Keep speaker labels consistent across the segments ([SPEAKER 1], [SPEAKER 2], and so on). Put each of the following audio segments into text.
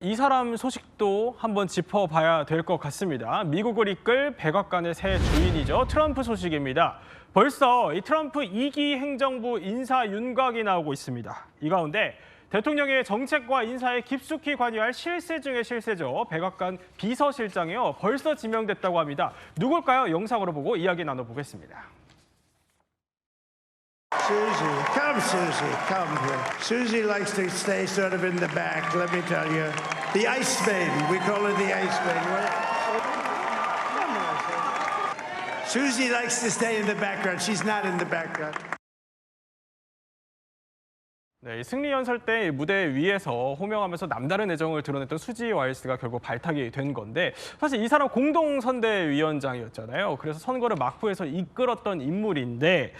[SPEAKER 1] 이 사람 소식도 한번 짚어봐야 될 것 같습니다. 미국을 이끌 백악관의 새 주인이죠. 트럼프 소식입니다. 벌써 이 트럼프 2기 행정부 인사 윤곽이 나오고 있습니다. 이 가운데 대통령의 정책과 인사에 깊숙이 관여할 실세 중의 실세죠. 백악관 비서실장이요. 벌써 지명됐다고 합니다. 누굴까요? 영상으로 보고 이야기 나눠보겠습니다.
[SPEAKER 2] Susie, come, Susie, come here. Susie likes to stay sort of in the back, let me tell you. The ice maiden, we call her the ice maiden. On, Susie. Likes to stay in the background. She's not in the background.
[SPEAKER 1] 네, 이 승리 연설 때 무대 위에서 호명하면서 남다른 애정을 드러냈던 수지 와일스가 결국 발탁이 된 건데 사실 이 사람 공동 선대위원장이었잖아요. 그래서 선거를 막부에서 이끌었던 인물인데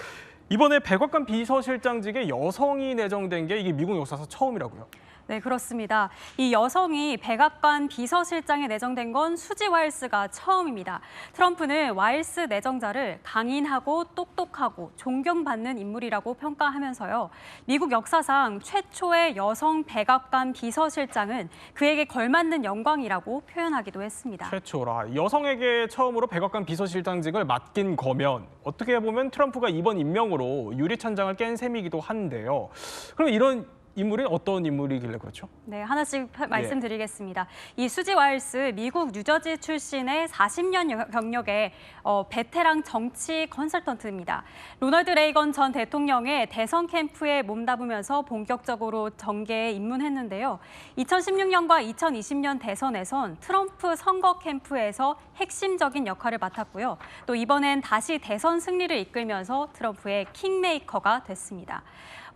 [SPEAKER 1] 이번에 백악관 비서실장직에 여성이 내정된 게 이게 미국 역사에서 처음이라고요.
[SPEAKER 3] 네, 그렇습니다. 이 여성이 백악관 비서실장에 내정된 건 수지 와일스가 처음입니다. 트럼프는 와일스 내정자를 강인하고 똑똑하고 존경받는 인물이라고 평가하면서요. 미국 역사상 최초의 여성 백악관 비서실장은 그에게 걸맞는 영광이라고 표현하기도 했습니다.
[SPEAKER 1] 최초라 여성에게 처음으로 백악관 비서실장직을 맡긴 거면 어떻게 보면 트럼프가 이번 임명으로 유리천장을 깬 셈이기도 한데요. 그럼 이런 인물이 어떤 인물이길래 그렇죠?
[SPEAKER 3] 네, 하나씩 파- 말씀드리겠습니다. 이 수지 와일스 미국 뉴저지 출신의 40년 여- 경력의 어, 베테랑 정치 컨설턴트입니다. 로널드 레이건 전 대통령의 대선 캠프에 몸담으면서 본격적으로 정계에 입문했는데요. 2016년과 2020년 대선에선 트럼프 선거 캠프에서 핵심적인 역할을 맡았고요. 또 이번엔 다시 대선 승리를 이끌면서 트럼프의 킹메이커가 됐습니다.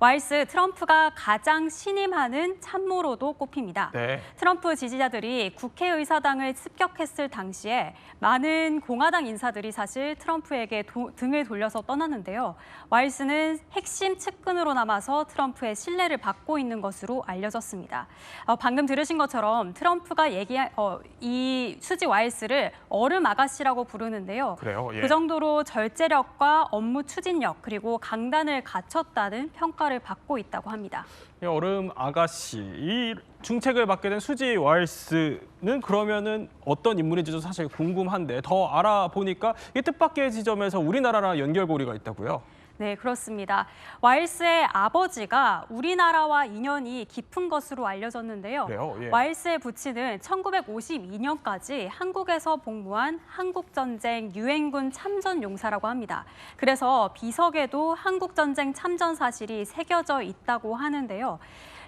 [SPEAKER 3] 와일스 트럼프가 가장 신임하는 참모로도 꼽힙니다.
[SPEAKER 1] 네.
[SPEAKER 3] 트럼프 지지자들이 국회의사당을 습격했을 당시에 많은 공화당 인사들이 사실 트럼프에게 도- 등을 돌려서 떠났는데요. 와일스는 핵심 측근으로 남아서 트럼프의 신뢰를 받고 있는 것으로 알려졌습니다. 어, 방금 들으신 것처럼 트럼프가 얘기한 어, 이 수지 와일스를 얼음 아가씨라고 부르는데요.
[SPEAKER 1] 그래요? 예.
[SPEAKER 3] 그 정도로 절제력과 업무 추진력 그리고 강단을 갖췄다는 평가를 받고 있다고 합니다.
[SPEAKER 1] 이 얼음 아가씨 이 중책을 맡게 된 수지 와일스는 그러면은 어떤 인물인지도 사실 궁금한데 더 알아보니까 이 뜻밖의 지점에서 우리나라랑 연결고리가 있다고요.
[SPEAKER 3] 네, 그렇습니다. 와일스의 아버지가 우리나라와 인연이 깊은 것으로 알려졌는데요.
[SPEAKER 1] 그래요? 예.
[SPEAKER 3] 와일스의 부친은 1952년까지 한국에서 복무한 한국전쟁 유엔군 참전 용사라고 합니다. 그래서 비석에도 한국전쟁 참전 사실이 새겨져 있다고 하는데요.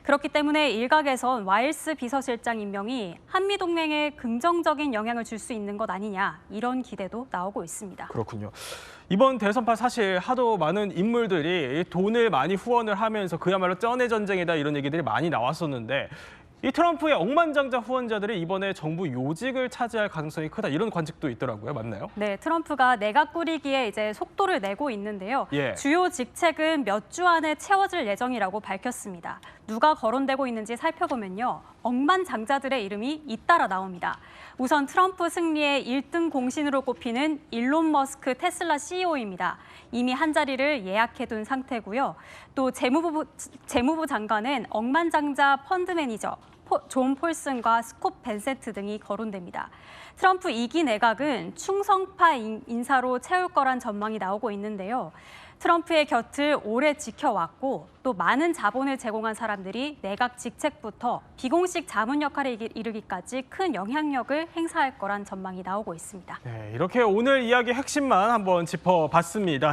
[SPEAKER 3] 그렇기 때문에 일각에선 와일스 비서실장 임명이 한미 동맹에 긍정적인 영향을 줄 수 있는 것 아니냐 이런 기대도 나오고 있습니다.
[SPEAKER 1] 그렇군요. 이번 대선판 사실 하도 많은 인물들이 돈을 많이 후원을 하면서 그야말로 쩐의 전쟁이다 이런 얘기들이 많이 나왔었는데 이 트럼프의 억만장자 후원자들이 이번에 정부 요직을 차지할 가능성이 크다 이런 관측도 있더라고요. 맞나요?
[SPEAKER 3] 네, 트럼프가 내각 꾸리기에 이제 속도를 내고 있는데요.
[SPEAKER 1] 예.
[SPEAKER 3] 주요 직책은 몇 주 안에 채워질 예정이라고 밝혔습니다. 누가 거론되고 있는지 살펴보면요. 억만장자들의 이름이 잇따라 나옵니다. 우선 트럼프 승리의 1등 공신으로 꼽히는 일론 머스크 테슬라 CEO입니다. 이미 한 자리를 예약해둔 상태고요. 또 재무부, 재무부 장관은 억만장자 펀드 매니저 포- 존 폴슨과 스콧 벤세트 등이 거론됩니다. 트럼프 2기 내각은 충성파 인- 인사로 채울 거란 전망이 나오고 있는데요. 트럼프의 곁을 오래 지켜왔고 또 많은 자본을 제공한 사람들이 내각 직책부터 비공식 자문 역할에 이르- 이르기까지 큰 영향력을 행사할 거란 전망이 나오고 있습니다.
[SPEAKER 1] 네, 이렇게 오늘 이야기 핵심만 한번 짚어봤습니다.